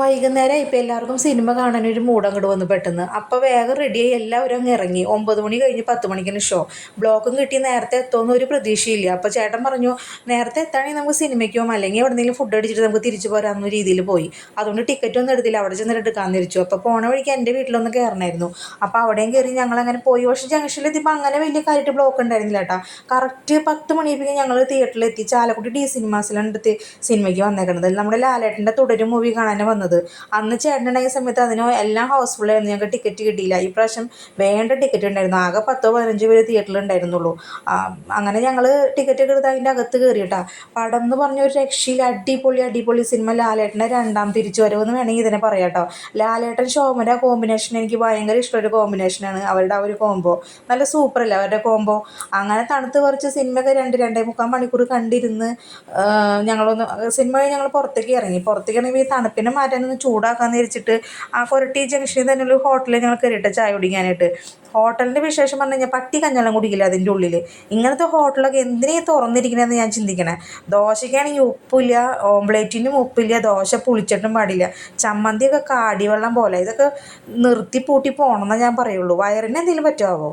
വൈകുന്നേരം ഇപ്പം എല്ലാവർക്കും സിനിമ കാണാനൊരു മൂഡ് അങ്ങോട്ട് വന്നു പെട്ടെന്ന്. അപ്പോൾ വേഗം റെഡിയായി എല്ലാവരും അങ്ങ് ഇറങ്ങി. ഒമ്പത് മണി കഴിഞ്ഞ് പത്ത് മണിക്കിന് ഷോ ബ്ലോക്കും കിട്ടി നേരത്തെ എത്തുമെന്ന് ഒരു പ്രതീക്ഷയില്ല. അപ്പോൾ ചേട്ടൻ പറഞ്ഞു നേരത്തെ എത്താണെങ്കിൽ നമുക്ക് സിനിമയ്ക്ക് പോകും അല്ലെങ്കിൽ എവിടെയെങ്കിലും ഫുഡ് അടിച്ചിട്ട് നമുക്ക് തിരിച്ചു പോരാമെന്ന രീതിയിൽ പോയി. അതുകൊണ്ട് ടിക്കറ്റ് ഒന്നും എടുത്തില്ല. അവിടെ ചെന്നിട്ട് എടുക്കാമെന്ന് തിരിച്ചു അപ്പോൾ പോണ വഴിക്ക് എന്റെ വീട്ടിലൊന്ന് കയറണമായിരുന്നു അപ്പോൾ അവിടെയും കയറി ഞങ്ങൾ അങ്ങനെ പോയി. പക്ഷേ ജംഗ്ഷനിൽ എത്തിയപ്പോൾ അങ്ങനെ വലിയ കാര്യമായിട്ട് ബ്ലോക്ക് ഉണ്ടായിരുന്നില്ല കേട്ടോ കറക്റ്റ് പത്ത് മണിയായപ്പോൾ ഞങ്ങൾ തിയേറ്ററിൽ എത്തി. ചാലക്കുടി ഡി സിനിമാസിലാണ് എടുത്ത് സിനിമയ്ക്ക് വന്നേക്കുന്നത് നമ്മുടെ ലാലേട്ടന്റെ തുടരും മൂവി കാണാനാണ് വന്നത്. അന്ന് ചേട്ടനുണ്ടായ സമയത്ത് അതിന് എല്ലാം ഹൗസ്ഫുള്ളായിരുന്നു ഞങ്ങൾക്ക് ടിക്കറ്റ് കിട്ടിയില്ല. ഈ പ്രാവശ്യം വേണ്ട ടിക്കറ്റ് ഉണ്ടായിരുന്നു. ആകെ പത്തോ പതിനഞ്ചോ പേര് തിയേറ്ററിൽ ഉണ്ടായിരുന്നുള്ളൂ. അങ്ങനെ ഞങ്ങൾ ടിക്കറ്റ് എടുത്ത് അതിന്റെ അകത്ത് കയറിയിട്ടാ പടം എന്ന് പറഞ്ഞ ഒരു രക്ഷയിൽ അടിപൊളി അടിപൊളി സിനിമ ലാലേട്ടന്റെ രണ്ടാം തിരിച്ചു വരവെന്ന് വേണമെങ്കിൽ ഇതിനെ പറയാം കേട്ടോ. ലാലേട്ടൻ ശോഭന കോമ്പിനേഷൻ എനിക്ക് ഭയങ്കര ഇഷ്ടമൊരു കോമ്പിനേഷനാണ് അവരുടെ ആ ഒരു കോംബോ നല്ല സൂപ്പർ അല്ലേ അവരുടെ കോംബോ അങ്ങനെ തണുത്ത് കുറച്ച് സിനിമയൊക്കെ രണ്ട് രണ്ടേ മുക്കാൽ മണിക്കൂർ കണ്ടിരുന്ന് ഞങ്ങളൊന്ന് സിനിമ ഞങ്ങൾ പുറത്തേക്ക് ഇറങ്ങി. പുറത്തേക്ക് ഇറങ്ങി ഈ തണുപ്പിനെ മാറ്റാനൊന്ന് ചൂടാക്കാന്ന് വിരിച്ചിട്ട് ആ കൊരട്ടി ജംഗ്ഷനിൽ തന്നെ ഒരു ഹോട്ടലിൽ ഞങ്ങൾ കയറിയിട്ട് ചായ കുടിക്കാനായിട്ട്. ഹോട്ടലിന്റെ വിശേഷം പറഞ്ഞു കഴിഞ്ഞാൽ പട്ടി കഞ്ഞെല്ലാം കുടിക്കില്ല അതിന്റെ ഉള്ളിൽ ഇങ്ങനത്തെ ഹോട്ടലൊക്കെ എന്തിനേ തുറന്നിരിക്കണമെന്ന് ഞാൻ ചിന്തിക്കണേ. ദോശയ്ക്കാണെങ്കിൽ ഉപ്പില്ല ഓംപ്ലേറ്റിനും ഉപ്പില്ല ദോശ പുളിച്ചിട്ടും പാടില്ല. ചമ്മന്തിയൊക്കെ കാടിവെള്ളം പോലെ. ഇതൊക്കെ നിർത്തി പൂട്ടി പോകണമെന്നേ ഞാൻ പറയുള്ളൂ. വയറിന് എന്തെങ്കിലും പറ്റുമാവോ